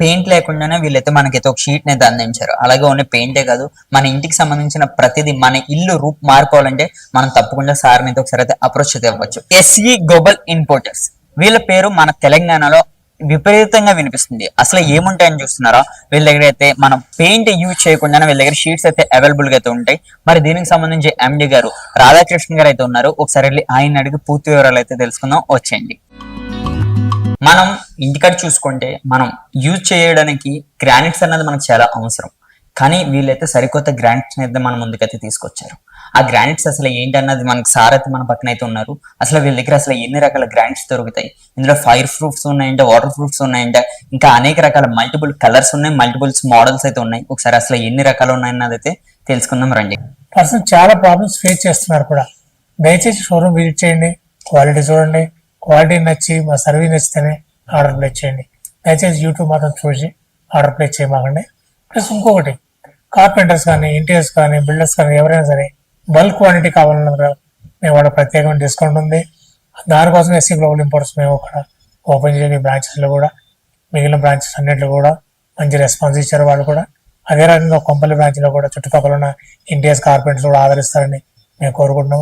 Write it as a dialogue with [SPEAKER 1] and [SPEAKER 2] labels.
[SPEAKER 1] Paint లేకుండానే వీళ్ళైతే మనకైతే ఒక షీట్ అయితే అందించారు. అలాగే ఓన్లీ పెయింటే కాదు మన ఇంటికి సంబంధించిన ప్రతిదీ మన ఇల్లు రూప్ మారుకోవాలంటే మనం తప్పకుండా సార్ అయితే ఒకసారి అయితే అప్రోచ్ అయితే అవ్వచ్చు ఎస్ఈ గ్లోబల్ ఇంపోర్టర్స్ వీళ్ళ పేరు మన తెలంగాణలో విపరీతంగా వినిపిస్తుంది. అసలు ఏముంటాయని చూస్తున్నారా? వీళ్ళ దగ్గర అయితే మనం పెయింట్ యూజ్ చేయకుండానే వీళ్ళ దగ్గర షీట్స్ అయితే అవైలబుల్గా అయితే ఉంటాయి. మరి దీనికి సంబంధించి ఎండి గారు రాధాకృష్ణ గారు అయితే ఉన్నారు. ఒకసారి వెళ్ళి ఆయన అడిగి పూర్తి వివరాలు అయితే తెలుసుకుందాం. వచ్చేయండి. మనం ఇంటికాడ చూసుకుంటే మనం యూజ్ చేయడానికి గ్రానైట్స్ అన్నది మనకు చాలా అవసరం. కానీ వీళ్ళైతే సరికొత్త గ్రానైట్స్ అయితే మన ముందుకైతే తీసుకొచ్చారు. ఆ గ్రానైట్స్ అసలు ఏంటన్నది మనకు సార్ అయితే మన పక్కన అయితే ఉన్నారు. అసలు వీళ్ళ దగ్గర అసలు ఎన్ని రకాల గ్రానైట్స్ దొరుకుతాయి? ఇందులో ఫైర్ ప్రూఫ్స్ ఉన్నాయంటే వాటర్ ప్రూఫ్స్ ఉన్నాయంటే ఇంకా అనేక రకాల మల్టిపుల్ కలర్స్ ఉన్నాయి మల్టిపుల్స్ మోడల్స్ అయితే ఉన్నాయి. ఒకసారి అసలు ఎన్ని రకాలు ఉన్నాయన్నది అయితే తెలుసుకుందాం రండి.
[SPEAKER 2] పర్సన్ చాలా ప్రాబ్లమ్స్ ఫేస్ చేస్తున్నారు కూడా. దయచేసి షోరూమ్ విజిట్ చేయండి క్వాలిటీ చూడండి క్వాలిటీ నచ్చి మా సర్వీస్ నచ్చితేనే ఆర్డర్ ప్లేస్ చేయండి. దయచేసి యూట్యూబ్ మాత్రం చూసి ఆర్డర్ ప్లేస్ చేయమాకండి. ప్లస్ ఇంకొకటి కార్పెంటర్స్ కానీ ఇంటీరియర్స్ కానీ బిల్డర్స్ కానీ ఎవరైనా సరే బల్క్ క్వాంటిటీ కావాలన్నా మేము వాళ్ళ ప్రత్యేకమైన డిస్కౌంట్ ఉంది. దానికోసం ఎస్సీ గ్లోబల్ ఇంపోర్ట్స్ మేము ఇక్కడ ఓపెన్ చేయని బ్రాంచెస్లో కూడా మిగిలిన బ్రాంచెస్ అన్నింటిలో కూడా మంచి రెస్పాన్స్ ఇచ్చారు వాళ్ళు కూడా. అదే రకంగా కొంపల్లి బ్రాంచ్లో కూడా చుట్టుపక్కల ఉన్న ఇంటీరియర్స్ కార్పెంటర్స్ కూడా ఆదరిస్తారని మేము కోరుకుంటున్నాము.